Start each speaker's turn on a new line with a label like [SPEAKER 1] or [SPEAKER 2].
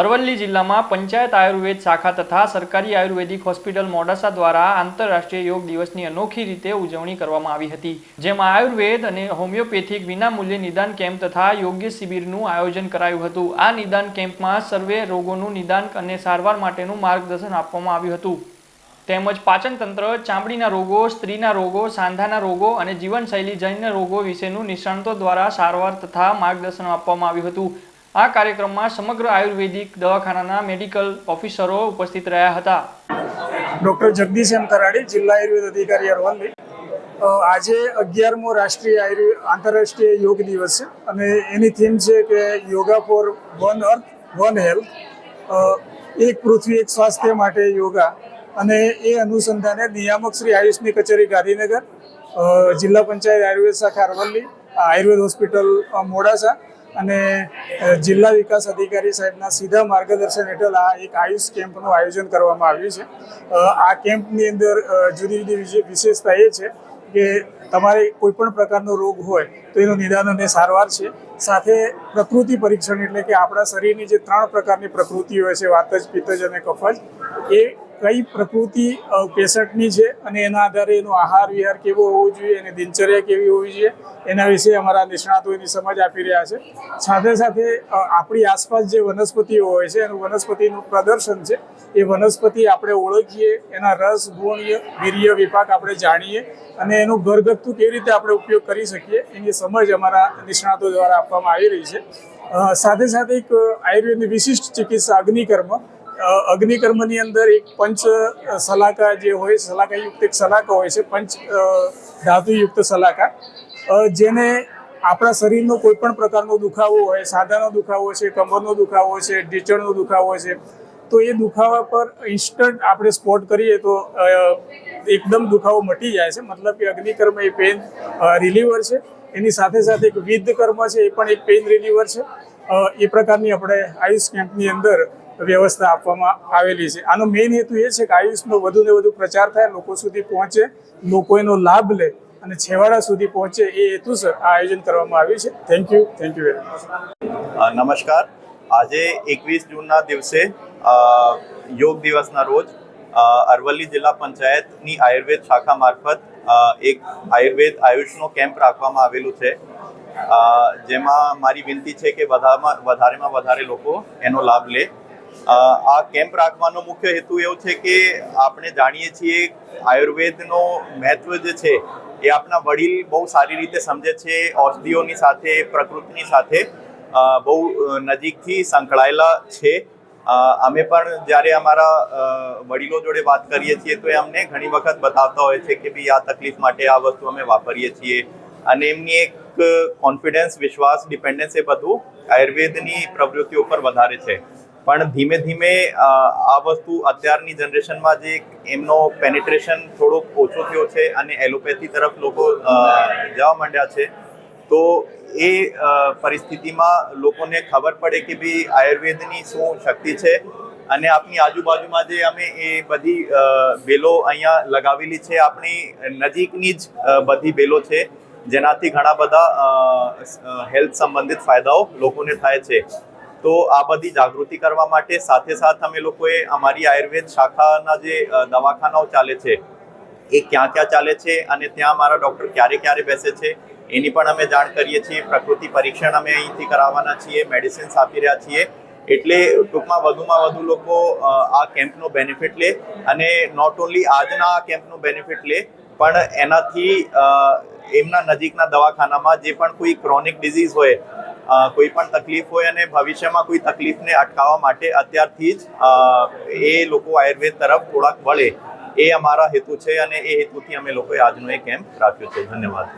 [SPEAKER 1] અરવલ્લી જિલ્લામાં પંચાયત આયુર્વેદ શાખા તથા સરકારી આયુર્વેદિક હોસ્પિટલ મોડાસા દ્વારા આંતરરાષ્ટ્રીય યોગ દિવસની અનોખી રીતે ઉજવણી કરવામાં આવી હતી, જેમાં આયુર્વેદ અને હોમિયોપેથિક વિનામૂલ્યે નિદાન કેમ્પ તથા યોગ્ય શિબિરનું આયોજન કરાયું હતું. આ નિદાન કેમ્પમાં સર્વે રોગોનું નિદાન અને સારવાર માટેનું માર્ગદર્શન આપવામાં આવ્યું હતું. તેમજ પાચનતંત્ર, ચામડીના રોગો, સ્ત્રીના રોગો, સાંધાના રોગો અને જીવનશૈલી જન્ય રોગો વિશેનું નિષ્ણાંતો દ્વારા સારવાર તથા માર્ગદર્શન આપવામાં આવ્યું હતું. આ કાર્યક્રમમાં સમગ્ર આયુર્વેદિક દવાખાનાના મેડિકલ ઓફિસરો ઉપસ્થિત રહ્યા હતા.
[SPEAKER 2] ડૉક્ટર જગદીશ એમ કરાડી જિલ્લા આયુર્વેદ અધિકારી અરવલ્લી. આજે અગિયારમો રાષ્ટ્રીય આયુર્વેદ આંતરરાષ્ટ્રીય યોગ દિવસ છે અને એની થીમ છે કે yoga for one earth, one health. એક પૃથ્વી, એક સ્વાસ્થ્ય માટે યોગા. અને એ અનુસંધાને નિયામક શ્રી આયુષની કચેરી ગાંધીનગર જિલ્લા પંચાયત આયુર્વેદ શાખા અરવલ્લી, આયુર્વેદ હોસ્પિટલ મોડાસા અને જિલ્લા વિકાસ અધિકારી સાહેબના સીધા માર્ગદર્શન હેઠળ આ એક આયુષ કેમ્પનું આયોજન કરવામાં આવ્યું છે. આ કેમ્પની અંદર જુદી જુદી વિશેષતા એ છે કે તમારે કોઈ પણ પ્રકારનો રોગ હોય તો એનું નિદાન અને સારવાર છે. સાથે પ્રકૃતિ પરીક્ષણ એટલે કે આપણા શરીરની જે ત્રણ પ્રકારની પ્રકૃતિ હોય છે, વાતજ, પિત્તજ અને કફજ, એ કઈ પ્રકૃતિ પેશન્ટની છે અને એના આધારે એનો આહાર, વિહાર કેવો હોવો જોઈએ એની દિનચર્યા કેવી હોવી જોઈએ, એના વિશે અમારા નિષ્ણાતો એની સમજ આપી રહ્યા છે. સાથે સાથે આપણી આસપાસ જે વનસ્પતિઓ હોય છે, એનું વનસ્પતિનું પ્રદર્શન છે, એ વનસ્પતિ આપણે ઓળખીએ, એના રસ, ગુણ, વીર્ય વિપાક આપણે જાણીએ અને એનું ઘરગથ્થુ કેવી રીતે આપણે ઉપયોગ કરી શકીએ, એની સમજ અમારા નિષ્ણાતો દ્વારા આપવામાં આવી રહી છે. સાથે સાથે એક આયુર્વેદની વિશિષ્ટ ચિકિત્સા અગ્નિકર્મ અગ્નિકર્મની અંદર એક પંચ સલાકા જે હોય સલાકાયુક્ત એક સલાકા હોય છે, પંચ ધાતુયુક્ત સલાકા જેને આપણા શરીરનો કોઈ પણ પ્રકારનો દુખાવો હોય સાદાનો દુખાવો છે, કમરનો દુખાવો છે, ઢીચણનો દુખાવો છે, તો એ દુખાવા પર ઇન્સ્ટન્ટ આપણે સ્પોટ કરીએ તો એકદમ દુખાવો મટી જાય છે. મતલબ કે અગ્નિકર્મ એ પેન રિલીવર છે. એની સાથે સાથે એક વિદ્ધ કર્મ છે, એ પણ એક પેઇન રિલીવર છે. એ પ્રકારની આપણે આયુષ કેમ્પની અંદર વ્યવસ્થા આપવામાં આવેલી છે. આનો મેઇન હેતુ એ છે કે આયુષનો વધુ ને વધુ પ્રચાર થાય, લોકો સુધી પહોંચે, લોકો એનો લાભ લે અને છેવાડા સુધી પહોંચે એ હેતુસર આ આયોજન કરવામાં આવ્યું છે. Thank you thank you very much
[SPEAKER 3] નમસ્કાર. આજે એકવીસ જૂનના દિવસે યોગ દિવસના રોજ અરવલ્લી જિલ્લા પંચાયતની આયુર્વેદ શાખા મારફત એક આયુર્વેદ આયુષનો કેમ્પ રાખવામાં આવેલું છે. જેમાં મારી વિનંતી છે કે વધારેમાં વધારે લોકો એનો લાભ લે. આ કેમ્પ રાખવાનો મુખ્ય હેતુ એવો છે કે આપણે જાણીએ છીએ આયુર્વેદનો મહત્વ જે છે એ આપણા વડીલ બહુ સારી રીતે સમજે છે, ઔષધિઓની સાથે, પ્રકૃતિની સાથે બહુ નજીકથી સંકળાયેલા છે. અમે પણ જ્યારે અમારા વડીલો જોડે વાત કરીએ છીએ તો એ અમને ઘણી વખત બતાવતા હોય છે કે ભાઈ આ તકલીફ માટે આ વસ્તુ અમે વાપરીએ છીએ. અને એમની એક કોન્ફિડન્સ વિશ્વાસ ડિપેન્ડન્સ એ બધું આયુર્વેદની પ્રવૃત્તિઓ પર વધારે છે. પણ ધીમે ધીમે આ વસ્તુ અત્યારની જનરેશનમાં જે એમનો પેનિટ્રેશન થોડોક ઓછો થયો છે અને એલોપેથી તરફ લોકો જવા માંડ્યા છે, તો એ પરિસ્થિતિમાં લોકોને ખબર પડે કે ભાઈ આયુર્વેદની શું શક્તિ છે અને આપણી આજુબાજુમાં જે અમે એ બધી બેલો અહીંયા લગાવેલી છે, આપણી નજીકની જ બધી બેલો છે, જેનાથી ઘણા બધા હેલ્થ સંબંધિત ફાયદાઓ લોકોને થાય છે. તો આ બધી જાગૃતિ કરવા માટે સાથે સાથ અમે લોકોએ અમારી આયુર્વેદ શાખાના જે દવાખાનાઓ ચાલે છે, એ ક્યાં ક્યાં ચાલે છે અને ત્યાં અમારા ડૉક્ટર ક્યારે ક્યારે બેસે છે, એની પણ અમે જાણ કરીએ છીએ. પ્રકૃતિ પરીક્ષણ અમે અહીંથી કરાવવાના છીએ, મેડિસિન્સ આપી રહ્યા છીએ. એટલે ટૂંકમાં વધુમાં વધુ લોકો આ કેમ્પનો બેનિફિટ લે અને નોટ ઓન્લી આજના આ કેમ્પનો બેનિફિટ લે, પણ એનાથી એમના નજીકના દવાખાનામાં જે પણ કોઈ ક્રોનિક ડિઝીઝ હોય કોઈ પણ તકલીફ હોય અને ભવિષ્યમાં કોઈ તકલીફને અટકાવવા માટે અત્યારથી જ એ લોકો આયુર્વેદ તરફ થોડાક વળે. એ અમારા હેતુ છે અને એ હેતુથી અમે લોકોએ આજનો એ કેમ્પ રાખ્યો છે. ધન્યવાદ.